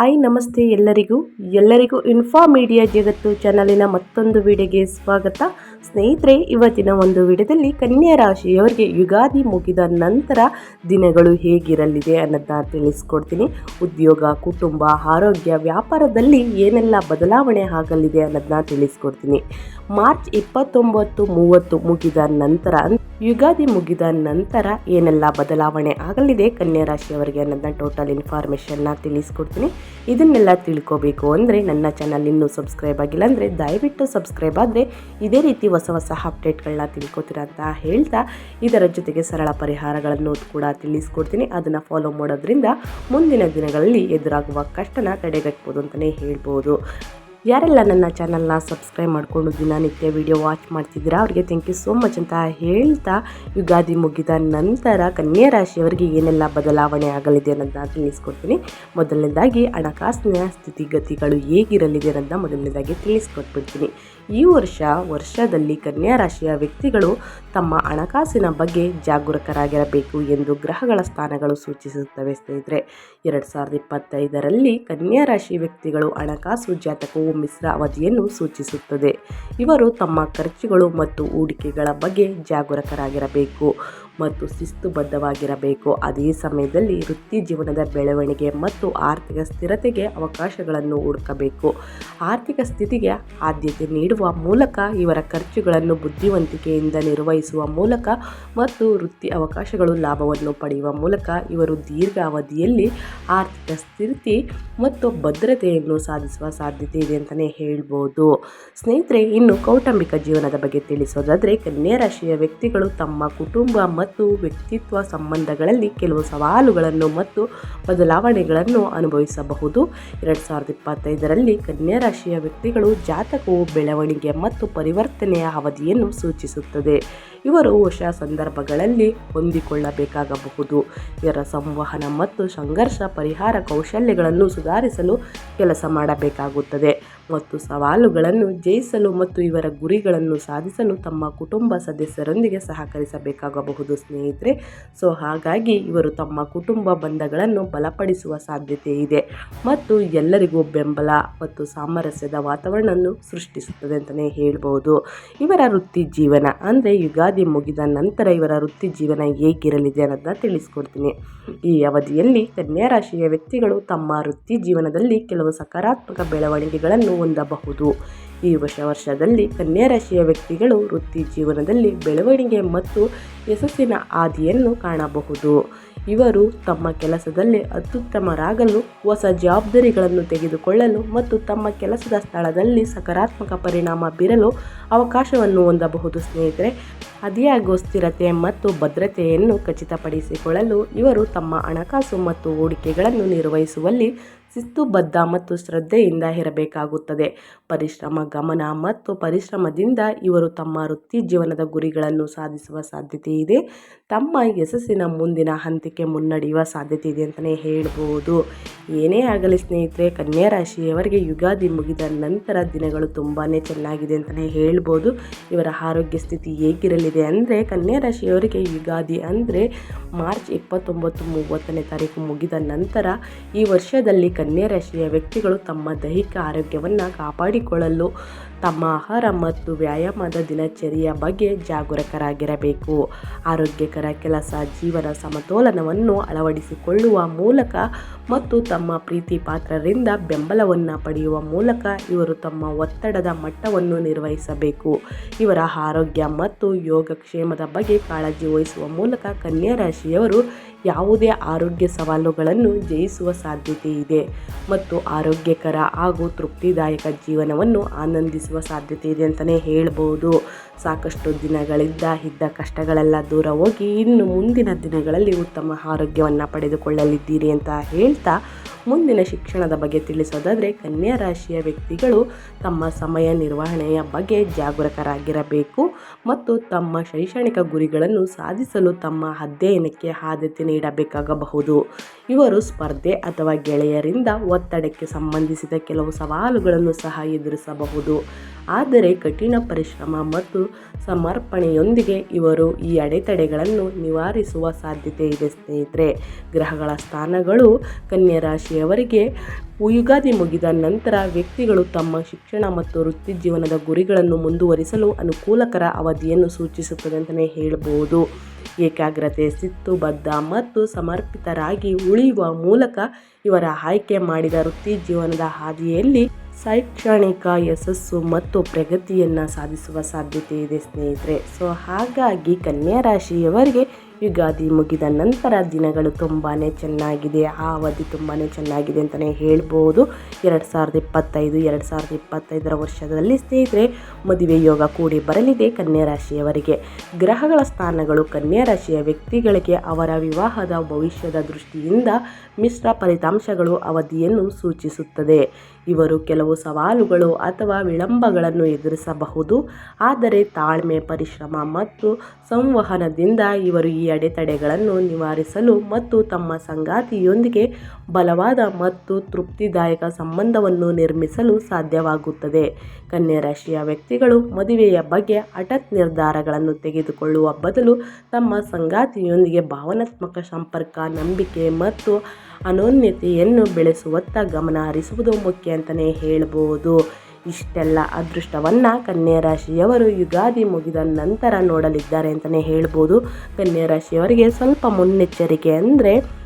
Hi, ನಮಸ್ತೆ ಎಲ್ಲರಿಗೂ. ಎಲ್ಲರಿಗೂ ಇನ್ಫಾ ಮೀಡಿಯಾ ಜಗತ್ತು ಚಾನಲಿನ ಮತ್ತೊಂದು ವಿಡಿಯೋಗೆ ಸ್ವಾಗತ. ಸ್ನೇಹಿತರೆ, ಇವತ್ತಿನ ಒಂದು ವಿಡಿಯೋದಲ್ಲಿ ಕನ್ಯಾ ರಾಶಿಯವರಿಗೆ ಯುಗಾದಿ ಮುಗಿದ ನಂತರ ದಿನಗಳು ಹೇಗಿರಲಿದೆ ಅನ್ನೋದನ್ನ ತಿಳಿಸ್ಕೊಡ್ತೀನಿ. ಉದ್ಯೋಗ, ಕುಟುಂಬ, ಆರೋಗ್ಯ, ವ್ಯಾಪಾರದಲ್ಲಿ ಏನೆಲ್ಲ ಬದಲಾವಣೆ ಆಗಲಿದೆ ಅನ್ನೋದನ್ನ ತಿಳಿಸ್ಕೊಡ್ತೀನಿ. ಮಾರ್ಚ್ ಇಪ್ಪತ್ತೊಂಬತ್ತು ಮೂವತ್ತು ಮುಗಿದ ನಂತರ, ಯುಗಾದಿ ಮುಗಿದ ನಂತರ ಏನೆಲ್ಲ ಬದಲಾವಣೆ ಆಗಲಿದೆ ಕನ್ಯಾ ರಾಶಿಯವರಿಗೆ ಅನ್ನೋದನ್ನ ಟೋಟಲ್ ಇನ್ಫಾರ್ಮೇಷನ್ನ ತಿಳಿಸ್ಕೊಡ್ತೀನಿ. ಇದನ್ನೆಲ್ಲ ತಿಳ್ಕೋಬೇಕು ಅಂದರೆ ನನ್ನ ಚಾನಲ್ ಇನ್ನೂ ಸಬ್ಸ್ಕ್ರೈಬ್ ಆಗಿಲ್ಲ ಅಂದರೆ ದಯವಿಟ್ಟು ಸಬ್ಸ್ಕ್ರೈಬ್ ಆದರೆ ಇದೇ ರೀತಿ ಹೊಸ ಹೊಸ ಅಪ್ಡೇಟ್ಗಳನ್ನ ತಿಳ್ಕೊತೀರಾ ಅಂತ ಹೇಳ್ತಾ ಇದರ ಜೊತೆಗೆ ಸರಳ ಪರಿಹಾರಗಳನ್ನು ಕೂಡ ತಿಳಿಸ್ಕೊಡ್ತೀನಿ. ಅದನ್ನು ಫಾಲೋ ಮಾಡೋದ್ರಿಂದ ಮುಂದಿನ ದಿನಗಳಲ್ಲಿ ಎದುರಾಗುವ ಕಷ್ಟನ ತಡೆಗಟ್ಬೋದು ಅಂತಲೇ ಹೇಳ್ಬೋದು. ಯಾರೆಲ್ಲ ನನ್ನ ಚಾನಲ್ನ ಸಬ್ಸ್ಕ್ರೈಬ್ ಮಾಡಿಕೊಂಡು ದಿನನಿತ್ಯ ವಿಡಿಯೋ ವಾಚ್ ಮಾಡ್ತಿದ್ದೀರಾ, ಅವರಿಗೆ ಥ್ಯಾಂಕ್ ಯು ಸೋ ಮಚ್ ಅಂತ ಹೇಳ್ತಾ ಯುಗಾದಿ ಮುಗಿದ ನಂತರ ಕನ್ಯಾ ರಾಶಿಯವರಿಗೆ ಏನೆಲ್ಲ ಬದಲಾವಣೆ ಆಗಲಿದೆ ಅನ್ನೋದನ್ನ ತಿಳಿಸ್ಕೊಡ್ತೀನಿ. ಮೊದಲನೇದಾಗಿ ಹಣಕಾಸಿನ ಸ್ಥಿತಿಗತಿಗಳು ಹೇಗಿರಲಿದೆ ಅನ್ನೋದನ್ನ ಮೊದಲನೇದಾಗಿ ತಿಳಿಸ್ಕೊಟ್ಬಿಡ್ತೀನಿ. ಈ ವರ್ಷ ವರ್ಷದಲ್ಲಿ ಕನ್ಯಾ ರಾಶಿಯ ವ್ಯಕ್ತಿಗಳು ತಮ್ಮ ಹಣಕಾಸಿನ ಬಗ್ಗೆ ಜಾಗರೂಕರಾಗಿರಬೇಕು ಎಂದು ಗ್ರಹಗಳ ಸ್ಥಾನಗಳು ಸೂಚಿಸುತ್ತವೆ ಸ್ನೇಹಿತರೆ. ಎರಡು ಸಾವಿರದ ಇಪ್ಪತ್ತೈದರಲ್ಲಿ ಕನ್ಯಾ ರಾಶಿ ವ್ಯಕ್ತಿಗಳು ಹಣಕಾಸು ಜಾತಕವು ಮಿಶ್ರ ಅವಧಿಯನ್ನು ಸೂಚಿಸುತ್ತದೆ. ಇವರು ತಮ್ಮ ಖರ್ಚುಗಳು ಮತ್ತು ಹೂಡಿಕೆಗಳ ಬಗ್ಗೆ ಜಾಗರೂಕರಾಗಿರಬೇಕು. ಮತ್ತು ಶಿಸ್ತುಬದ್ಧವಾಗಿರಬೇಕು. ಅದೇ ಸಮಯದಲ್ಲಿ ವೃತ್ತಿ ಜೀವನದ ಬೆಳವಣಿಗೆ ಮತ್ತು ಆರ್ಥಿಕ ಸ್ಥಿರತೆಗೆ ಅವಕಾಶಗಳನ್ನು ಹುಡುಕಬೇಕು. ಆರ್ಥಿಕ ಸ್ಥಿತಿಗೆ ಆದ್ಯತೆ ನೀಡುವ ಮೂಲಕ ಇವರ ಖರ್ಚುಗಳನ್ನು ಬುದ್ಧಿವಂತಿಕೆಯಿಂದ ನಿರ್ವಹಿಸುವ ಮೂಲಕ ಮತ್ತು ವೃತ್ತಿ ಅವಕಾಶಗಳು ಲಾಭವನ್ನು ಪಡೆಯುವ ಮೂಲಕ ಇವರು ದೀರ್ಘಾವಧಿಯಲ್ಲಿ ಆರ್ಥಿಕ ಸ್ಥಿತಿ ಮತ್ತು ಭದ್ರತೆಯನ್ನು ಸಾಧಿಸುವ ಸಾಧ್ಯತೆ ಇದೆ ಅಂತಲೇ ಹೇಳ್ಬೋದು. ಸ್ನೇಹಿತರೆ, ಇನ್ನು ಕೌಟುಂಬಿಕ ಜೀವನದ ಬಗ್ಗೆ ತಿಳಿಸೋದಾದರೆ, ಕನ್ಯಾ ರಾಶಿಯ ವ್ಯಕ್ತಿಗಳು ತಮ್ಮ ಕುಟುಂಬ ಮತ್ತು ವ್ಯಕ್ತಿತ್ವ ಸಂಬಂಧಗಳಲ್ಲಿ ಕೆಲವು ಸವಾಲುಗಳನ್ನು ಮತ್ತು ಬದಲಾವಣೆಗಳನ್ನು ಅನುಭವಿಸಬಹುದು. ಎರಡು ಸಾವಿರದ ಇಪ್ಪತ್ತೈದರಲ್ಲಿ ಕನ್ಯಾ ರಾಶಿಯ ವ್ಯಕ್ತಿಗಳು ಜಾತಕವು ಬೆಳವಣಿಗೆ ಮತ್ತು ಪರಿವರ್ತನೆಯ ಅವಧಿಯನ್ನು ಸೂಚಿಸುತ್ತದೆ. ಇವರು ಹೊಸ ಸಂದರ್ಭಗಳಲ್ಲಿ ಹೊಂದಿಕೊಳ್ಳಬೇಕಾಗಬಹುದು. ಇವರ ಸಂವಹನ ಮತ್ತು ಸಂಘರ್ಷ ಪರಿಹಾರ ಕೌಶಲ್ಯಗಳನ್ನು ಸುಧಾರಿಸಲು ಕೆಲಸ ಮಾಡಬೇಕಾಗುತ್ತದೆ. ಮತ್ತು ಸವಾಲುಗಳನ್ನು ಜಯಿಸಲು ಮತ್ತು ಇವರ ಗುರಿಗಳನ್ನು ಸಾಧಿಸಲು ತಮ್ಮ ಕುಟುಂಬ ಸದಸ್ಯರೊಂದಿಗೆ ಸಹಕರಿಸಬೇಕಾಗಬಹುದು ಸ್ನೇಹಿತರೆ. ಸೊ, ಹಾಗಾಗಿ ಇವರು ತಮ್ಮ ಕುಟುಂಬ ಬಂಧಗಳನ್ನು ಬಲಪಡಿಸುವ ಸಾಧ್ಯತೆ ಇದೆ ಮತ್ತು ಎಲ್ಲರಿಗೂ ಬೆಂಬಲ ಮತ್ತು ಸಾಮರಸ್ಯದ ವಾತಾವರಣವನ್ನು ಸೃಷ್ಟಿಸುತ್ತದೆ ಅಂತಲೇ ಹೇಳ್ಬೋದು. ಇವರ ವೃತ್ತಿ ಜೀವನ ಅಂದರೆ ಯುಗಾದಿ ಮುಗಿದ ನಂತರ ಇವರ ವೃತ್ತಿ ಜೀವನ ಹೇಗಿರಲಿದೆ ಅನ್ನೋದನ್ನ ತಿಳಿಸ್ಕೊಡ್ತೀನಿ. ಈ ಅವಧಿಯಲ್ಲಿ ಕನ್ಯಾ ರಾಶಿಯ ವ್ಯಕ್ತಿಗಳು ತಮ್ಮ ವೃತ್ತಿ ಜೀವನದಲ್ಲಿ ಕೆಲವು ಸಕಾರಾತ್ಮಕ ಬೆಳವಣಿಗೆಗಳನ್ನು ಹೊಂದಬಹುದು. ಈ ಹೊಸ ವರ್ಷದಲ್ಲಿ ಕನ್ಯಾ ರಾಶಿಯ ವ್ಯಕ್ತಿಗಳು ವೃತ್ತಿ ಜೀವನದಲ್ಲಿ ಬೆಳವಣಿಗೆ ಮತ್ತು ಯಶಸ್ಸಿನ ಆದಿಯನ್ನು ಕಾಣಬಹುದು. ಇವರು ತಮ್ಮ ಕೆಲಸದಲ್ಲಿ ಅತ್ಯುತ್ತಮರಾಗಲು, ಹೊಸ ಜವಾಬ್ದಾರಿಗಳನ್ನು ತೆಗೆದುಕೊಳ್ಳಲು ಮತ್ತು ತಮ್ಮ ಕೆಲಸದ ಸ್ಥಳದಲ್ಲಿ ಸಕಾರಾತ್ಮಕ ಪರಿಣಾಮ ಬೀರಲು ಅವಕಾಶವನ್ನು ಹೊಂದಬಹುದು. ಸ್ನೇಹಿತರೆ ಅದಿಯಾಗುವ ಸ್ಥಿರತೆ ಮತ್ತು ಭದ್ರತೆಯನ್ನು ಖಚಿತಪಡಿಸಿಕೊಳ್ಳಲು ಇವರು ತಮ್ಮ ಹಣಕಾಸು ಮತ್ತು ಹೂಡಿಕೆಗಳನ್ನು ನಿರ್ವಹಿಸುವಲ್ಲಿ ಶಿಸ್ತುಬದ್ಧ ಮತ್ತು ಶ್ರದ್ಧೆಯಿಂದ ಇರಬೇಕಾಗುತ್ತದೆ. ಪರಿಶ್ರಮ, ಗಮನ ಮತ್ತು ಪರಿಶ್ರಮದಿಂದ ಇವರು ತಮ್ಮ ವೃತ್ತಿ ಜೀವನದ ಗುರಿಗಳನ್ನು ಸಾಧಿಸುವ ಸಾಧ್ಯತೆ ಇದೆ. ತಮ್ಮ ಯಶಸ್ಸಿನ ಮುಂದಿನ ಹಂತಕ್ಕೆ ಮುನ್ನಡೆಯುವ ಸಾಧ್ಯತೆ ಇದೆ ಅಂತಲೇ ಹೇಳ್ಬೋದು. ಏನೇ ಆಗಲಿ ಸ್ನೇಹಿತರೆ, ಕನ್ಯಾ ರಾಶಿಯವರಿಗೆ ಯುಗಾದಿ ಮುಗಿದ ನಂತರ ದಿನಗಳು ತುಂಬಾ ಚೆನ್ನಾಗಿದೆ ಅಂತಲೇ ಹೇಳ್ಬೋದು. ಇವರ ಆರೋಗ್ಯ ಸ್ಥಿತಿ ಹೇಗಿರಲಿದೆ ಅಂದರೆ, ಕನ್ಯಾ ರಾಶಿಯವರಿಗೆ ಯುಗಾದಿ ಅಂದರೆ ಮಾರ್ಚ್ ಇಪ್ಪತ್ತೊಂಬತ್ತು ಮೂವತ್ತನೇ ತಾರೀಕು ಮುಗಿದ ನಂತರ ಈ ವರ್ಷದಲ್ಲಿ ಕನ್ಯಾ ರಾಶಿಯ ವ್ಯಕ್ತಿಗಳು ತಮ್ಮ ದೈಹಿಕ ಆರೋಗ್ಯವನ್ನು ಕಾಪಾಡಿಕೊಳ್ಳಲು ತಮ್ಮ ಆಹಾರ ಮತ್ತು ವ್ಯಾಯಾಮದ ದಿನಚರಿಯ ಬಗ್ಗೆ ಜಾಗರೂಕರಾಗಿರಬೇಕು. ಆರೋಗ್ಯಕರ ಕೆಲಸ, ಜೀವನ ಸಮತೋಲನವನ್ನು ಅಳವಡಿಸಿಕೊಳ್ಳುವ ಮೂಲಕ ಮತ್ತು ತಮ್ಮ ಪ್ರೀತಿ ಪಾತ್ರರಿಂದ ಬೆಂಬಲವನ್ನು ಪಡೆಯುವ ಮೂಲಕ ಇವರು ತಮ್ಮ ಒತ್ತಡದ ಮಟ್ಟವನ್ನು ನಿರ್ವಹಿಸಬೇಕು. ಇವರ ಆರೋಗ್ಯ ಮತ್ತು ಯೋಗಕ್ಷೇಮದ ಬಗ್ಗೆ ಕಾಳಜಿ ವಹಿಸುವ ಮೂಲಕ ಕನ್ಯಾ ರಾಶಿಯವರು ಯಾವುದೇ ಆರೋಗ್ಯ ಸವಾಲುಗಳನ್ನು ಜಯಿಸುವ ಸಾಧ್ಯತೆ ಇದೆ. ಮತ್ತು ಆರೋಗ್ಯಕರ ಹಾಗೂ ತೃಪ್ತಿದಾಯಕ ಜೀವನವನ್ನು ಆನಂದಿಸುವ ಸಾಧ್ಯತೆ ಇದೆ ಅಂತಲೇ ಹೇಳ್ಬೋದು. ಸಾಕಷ್ಟು ದಿನಗಳಿಂದ ಇದ್ದ ಕಷ್ಟಗಳೆಲ್ಲ ದೂರ ಹೋಗಿ ಇನ್ನು ಮುಂದಿನ ದಿನಗಳಲ್ಲಿ ಉತ್ತಮ ಆರೋಗ್ಯವನ್ನು ಪಡೆದುಕೊಳ್ಳಲಿದ್ದೀರಿ ಅಂತ ಹೇಳ್ತಾ ಮುಂದಿನ ಶಿಕ್ಷಣದ ಬಗ್ಗೆ ತಿಳಿಸೋದಾದರೆ ಕನ್ಯಾ ರಾಶಿಯ ವ್ಯಕ್ತಿಗಳು ತಮ್ಮ ಸಮಯ ನಿರ್ವಹಣೆಯ ಬಗ್ಗೆ ಜಾಗೃತರಾಗಿರಬೇಕು ಮತ್ತು ತಮ್ಮ ಶೈಕ್ಷಣಿಕ ಗುರಿಗಳನ್ನು ಸಾಧಿಸಲು ತಮ್ಮ ಅಧ್ಯಯನಕ್ಕೆ ಆದ್ಯತೆ ನೀಡಬೇಕಾಗಬಹುದು. ಇವರು ಸ್ಪರ್ಧೆ ಅಥವಾ ಗೆಳೆಯರಿಂದ ಒತ್ತಡಕ್ಕೆ ಸಂಬಂಧಿಸಿದ ಕೆಲವು ಸವಾಲುಗಳನ್ನು ಸಹ ಎದುರಿಸಬಹುದು. ಆದರೆ ಕಠಿಣ ಪರಿಶ್ರಮ ಮತ್ತು ಸಮರ್ಪಣೆಯೊಂದಿಗೆ ಇವರು ಈ ಅಡೆತಡೆಗಳನ್ನು ನಿವಾರಿಸುವ ಸಾಧ್ಯತೆ ಇದೆ ಸ್ನೇಹಿತರೆ. ಗ್ರಹಗಳ ಸ್ಥಾನಗಳು ಕನ್ಯಾ ರಾಶಿ ರಾಶಿಯವರಿಗೆ ಯುಗಾದಿ ಮುಗಿದ ನಂತರ ವ್ಯಕ್ತಿಗಳು ತಮ್ಮ ಶಿಕ್ಷಣ ಮತ್ತು ವೃತ್ತಿ ಜೀವನದ ಗುರಿಗಳನ್ನು ಮುಂದುವರಿಸಲು ಅನುಕೂಲಕರ ಅವಧಿಯನ್ನು ಸೂಚಿಸುತ್ತದೆ ಅಂತಲೇ ಹೇಳಬಹುದು ಏಕಾಗ್ರತೆ ಸಿತ್ತುಬದ್ಧ ಮತ್ತು ಸಮರ್ಪಿತರಾಗಿ ಉಳಿಯುವ ಮೂಲಕ ಇವರ ಆಯ್ಕೆ ಮಾಡಿದ ವೃತ್ತಿ ಜೀವನದ ಹಾದಿಯಲ್ಲಿ ಶೈಕ್ಷಣಿಕ ಯಶಸ್ಸು ಮತ್ತು ಪ್ರಗತಿಯನ್ನು ಸಾಧಿಸುವ ಸಾಧ್ಯತೆ ಇದೆ ಸ್ನೇಹಿತರೆ. ಸೊ ಹಾಗಾಗಿ ಕನ್ಯಾ ರಾಶಿಯವರಿಗೆ ಯುಗಾದಿ ಮುಗಿದ ನಂತರ ದಿನಗಳು ತುಂಬಾ ಚೆನ್ನಾಗಿದೆ. ಆ ಅವಧಿ ತುಂಬಾ ಚೆನ್ನಾಗಿದೆ ಅಂತಲೇ ಹೇಳ್ಬೋದು. ಎರಡು ಸಾವಿರದ ಇಪ್ಪತ್ತೈದು, ಎರಡು ಸಾವಿರದ ಇಪ್ಪತ್ತೈದರ ವರ್ಷದಲ್ಲಿ ಸ್ನೇಹಿತರೆ, ಮದುವೆ ಯೋಗ ಕೂಡಿ ಬರಲಿದೆ ಕನ್ಯಾ ರಾಶಿಯವರಿಗೆ. ಗ್ರಹಗಳ ಸ್ಥಾನಗಳು ಕನ್ಯಾ ರಾಶಿಯ ವ್ಯಕ್ತಿಗಳಿಗೆ ಅವರ ವಿವಾಹದ ಭವಿಷ್ಯದ ದೃಷ್ಟಿಯಿಂದ ಮಿಶ್ರ ಫಲಿತಾಂಶಗಳು ಅವಧಿಯನ್ನು ಸೂಚಿಸುತ್ತದೆ. ಇವರು ಕೆಲವು ಸವಾಲುಗಳು ಅಥವಾ ವಿಳಂಬಗಳನ್ನು ಎದುರಿಸಬಹುದು. ಆದರೆ ತಾಳ್ಮೆ, ಪರಿಶ್ರಮ ಮತ್ತು ಸಂವಹನದಿಂದ ಇವರು ಈ ಅಡೆತಡೆಗಳನ್ನು ನಿವಾರಿಸಲು ಮತ್ತು ತಮ್ಮ ಸಂಗಾತಿಯೊಂದಿಗೆ ಬಲವಾದ ಮತ್ತು ತೃಪ್ತಿದಾಯಕ ಸಂಬಂಧವನ್ನು ನಿರ್ಮಿಸಲು ಸಾಧ್ಯವಾಗುತ್ತದೆ. ಕನ್ಯಾ ರಾಶಿಯ ವ್ಯಕ್ತಿಗಳು ಮದುವೆಯ ಬಗ್ಗೆ ಹಠತ್ ನಿರ್ಧಾರಗಳನ್ನು ತೆಗೆದುಕೊಳ್ಳುವ ಬದಲು ತಮ್ಮ ಸಂಗಾತಿಯೊಂದಿಗೆ ಭಾವನಾತ್ಮಕ ಸಂಪರ್ಕ, ನಂಬಿಕೆ ಮತ್ತು ಅನೋನ್ಯತೆಯನ್ನು ಬೆಳೆಸುವತ್ತ ಗಮನ ಹರಿಸುವುದು ಮುಖ್ಯ ಅಂತಲೇ ಹೇಳ್ಬೋದು. ಇಷ್ಟೆಲ್ಲ ಅದೃಷ್ಟವನ್ನು ಕನ್ಯಾ ರಾಶಿಯವರು ಯುಗಾದಿ ಮುಗಿದ ನಂತರ ನೋಡಲಿದ್ದಾರೆ ಅಂತಲೇ ಹೇಳ್ಬೋದು. ಕನ್ಯಾ ರಾಶಿಯವರಿಗೆ ಸ್ವಲ್ಪ ಮುನ್ನೆಚ್ಚರಿಕೆ ಅಂದರೆ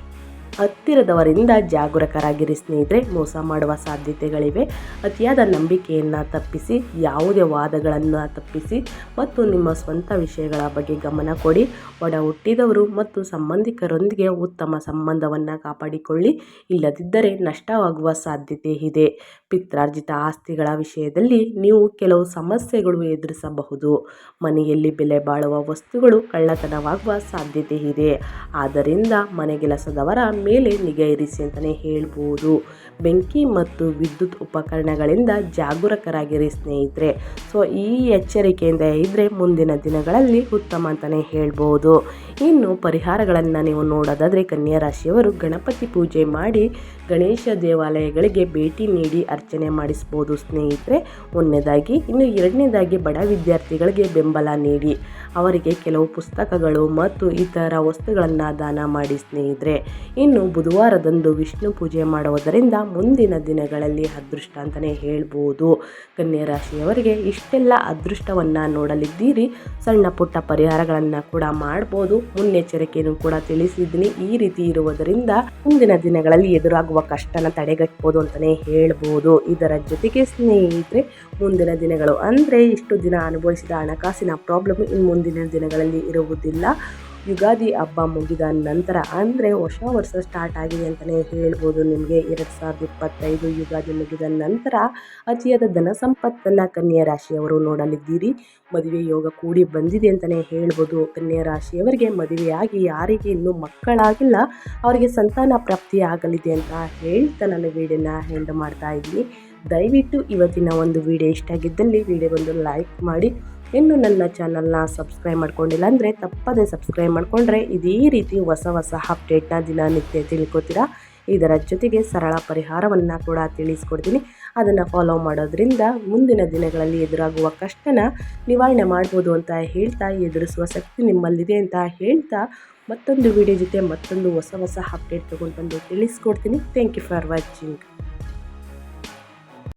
ಹತ್ತಿರದವರಿಂದ ಜಾಗರೂಕರಾಗಿರಿ ಸ್ನೇಹಿತರೆ, ಮೋಸ ಮಾಡುವ ಸಾಧ್ಯತೆಗಳಿವೆ. ಅತಿಯಾದ ನಂಬಿಕೆಯನ್ನು ತಪ್ಪಿಸಿ, ಯಾವುದೇ ವಾದಗಳನ್ನು ತಪ್ಪಿಸಿ ಮತ್ತು ನಿಮ್ಮ ಸ್ವಂತ ವಿಷಯಗಳ ಬಗ್ಗೆ ಗಮನ ಕೊಡಿ. ಒಡ ಹುಟ್ಟಿದವರು ಮತ್ತು ಸಂಬಂಧಿಕರೊಂದಿಗೆ ಉತ್ತಮ ಸಂಬಂಧವನ್ನು ಕಾಪಾಡಿಕೊಳ್ಳಿ. ಇಲ್ಲದಿದ್ದರೆ ನಷ್ಟವಾಗುವ ಸಾಧ್ಯತೆ ಇದೆ. ಪಿತ್ರಾರ್ಜಿತ ಆಸ್ತಿಗಳ ವಿಷಯದಲ್ಲಿ ನೀವು ಕೆಲವು ಸಮಸ್ಯೆಗಳು ಎದುರಿಸಬಹುದು. ಮನೆಯಲ್ಲಿ ಬೆಲೆ ಬಾಳುವ ವಸ್ತುಗಳು ಕಳ್ಳತನವಾಗುವ ಸಾಧ್ಯತೆ ಇದೆ. ಆದ್ದರಿಂದ ಮನೆಗೆಲಸದವರ ಮೇಲೆ ನಿಗಾ ಇರಿಸಿ ಅಂತಲೇ ಹೇಳ್ಬೋದು. ಬೆಂಕಿ ಮತ್ತು ವಿದ್ಯುತ್ ಉಪಕರಣಗಳಿಂದ ಜಾಗರೂಕರಾಗಿರಿ ಸ್ನೇಹಿತರೆ. ಸೊ, ಈ ಎಚ್ಚರಿಕೆಯಿಂದ ಇದ್ದರೆ ಮುಂದಿನ ದಿನಗಳಲ್ಲಿ ಉತ್ತಮ ಅಂತಲೇ ಹೇಳ್ಬೋದು. ಇನ್ನು ಪರಿಹಾರಗಳನ್ನು ನೀವು ನೋಡೋದಾದರೆ ಕನ್ಯಾ ರಾಶಿಯವರು ಗಣಪತಿ ಪೂಜೆ ಮಾಡಿ ಗಣೇಶ ದೇವಾಲಯಗಳಿಗೆ ಭೇಟಿ ನೀಡಿ ಅರ್ಚನೆ ಮಾಡಿಸ್ಬೋದು ಸ್ನೇಹಿತರೆ. ಒಂದನೇದಾಗಿ, ಇನ್ನು ಎರಡನೇದಾಗಿ ಬಡ ವಿದ್ಯಾರ್ಥಿಗಳಿಗೆ ಬೆಂಬಲ ನೀಡಿ. ಅವರಿಗೆ ಕೆಲವು ಪುಸ್ತಕಗಳು ಮತ್ತು ಇತರ ವಸ್ತುಗಳನ್ನು ದಾನ ಮಾಡಿ ಸ್ನೇಹಿತರೆ. ಇನ್ನು ಬುಧವಾರದಂದು ವಿಷ್ಣು ಪೂಜೆ ಮಾಡುವುದರಿಂದ ಮುಂದಿನ ದಿನಗಳಲ್ಲಿ ಅದೃಷ್ಟ ಅಂತಲೇ ಹೇಳ್ಬೋದು. ರಾಶಿಯವರಿಗೆ ಇಷ್ಟೆಲ್ಲ ಅದೃಷ್ಟವನ್ನು ನೋಡಲಿದ್ದೀರಿ. ಸಣ್ಣ ಪುಟ್ಟ ಪರಿಹಾರಗಳನ್ನು ಕೂಡ ಮಾಡ್ಬೋದು. ಮುನ್ನೆಚ್ಚರಿಕೆಯನ್ನು ಕೂಡ ತಿಳಿಸಿದ್ದೀನಿ. ಈ ರೀತಿ ಇರುವುದರಿಂದ ಮುಂದಿನ ದಿನಗಳಲ್ಲಿ ಎದುರಾಗುವ ಕಷ್ಟನ ತಡೆಗಟ್ಟಬಹುದು ಅಂತಲೇ ಹೇಳ್ಬೋದು. ಇದರ ಜೊತೆಗೆ ಸ್ನೇಹಿತರೆ, ಮುಂದಿನ ದಿನಗಳು ಅಂದರೆ ಇಷ್ಟು ದಿನ ಅನುಭವಿಸಿದ ಹಣಕಾಸಿನ ಪ್ರಾಬ್ಲಮ್ ಇನ್ನು ಮುಂದಿನ ದಿನಗಳಲ್ಲಿ ಇರುವುದಿಲ್ಲ. ಯುಗಾದಿ ಹಬ್ಬ ಮುಗಿದ ನಂತರ ಅಂದರೆ ಹೊಸ ವರ್ಷ ಸ್ಟಾರ್ಟ್ ಆಗಿದೆ ಅಂತಲೇ ಹೇಳ್ಬೋದು ನಿಮಗೆ. ಎರಡು ಸಾವಿರದ ಇಪ್ಪತ್ತೈದು ಯುಗಾದಿ ಮುಗಿದ ನಂತರ ಅತಿಯಾದ ಧನ ಸಂಪತ್ತನ್ನು ಕನ್ಯಾ ರಾಶಿಯವರು ನೋಡಲಿದ್ದೀರಿ. ಮದುವೆ ಯೋಗ ಕೂಡಿ ಬಂದಿದೆ ಅಂತಲೇ ಹೇಳ್ಬೋದು. ಕನ್ಯಾ ರಾಶಿಯವರಿಗೆ ಮದುವೆಯಾಗಿ ಯಾರಿಗೆ ಇನ್ನೂ ಮಕ್ಕಳಾಗಿಲ್ಲ, ಅವರಿಗೆ ಸಂತಾನ ಪ್ರಾಪ್ತಿ ಆಗಲಿದೆ ಅಂತ ಹೇಳ್ತಾ ನಾನು ವೀಡಿಯೋನ ಹೆಂಡ್ ಮಾಡ್ತಾ ಇದ್ದೀನಿ. ದಯವಿಟ್ಟು ಇವತ್ತಿನ ಒಂದು ವಿಡಿಯೋ ಇಷ್ಟ ಆಗಿದ್ದಲ್ಲಿ ವಿಡಿಯೋ ಒಂದು ಲೈಕ್ ಮಾಡಿ. ಇನ್ನು ನನ್ನ ಚಾನಲ್ನ ಸಬ್ಸ್ಕ್ರೈಬ್ ಮಾಡ್ಕೊಂಡಿಲ್ಲ ಅಂದರೆ ತಪ್ಪದೇ ಸಬ್ಸ್ಕ್ರೈಬ್ ಮಾಡಿಕೊಂಡ್ರೆ ಇದೇ ರೀತಿ ಹೊಸ ಹೊಸ ಅಪ್ಡೇಟ್ನ ದಿನನಿತ್ಯ ತಿಳ್ಕೊತೀರಾ? ಇದರ ಜೊತೆಗೆ ಸರಳ ಪರಿಹಾರವನ್ನು ಕೂಡ ತಿಳಿಸ್ಕೊಡ್ತೀನಿ. ಅದನ್ನು ಫಾಲೋ ಮಾಡೋದ್ರಿಂದ ಮುಂದಿನ ದಿನಗಳಲ್ಲಿ ಎದುರಾಗುವ ಕಷ್ಟನ ನಿವಾರಣೆ ಮಾಡ್ಬೋದು ಅಂತ ಹೇಳ್ತಾ ಎದುರಿಸುವ ಶಕ್ತಿ ನಿಮ್ಮಲ್ಲಿದೆ ಅಂತ ಹೇಳ್ತಾ ಮತ್ತೊಂದು ವಿಡಿಯೋ ಜೊತೆ ಮತ್ತೊಂದು ಹೊಸ ಹೊಸ ಅಪ್ಡೇಟ್ ತೊಗೊಂಡು ಬಂದು ತಿಳಿಸ್ಕೊಡ್ತೀನಿ. Thank you for watching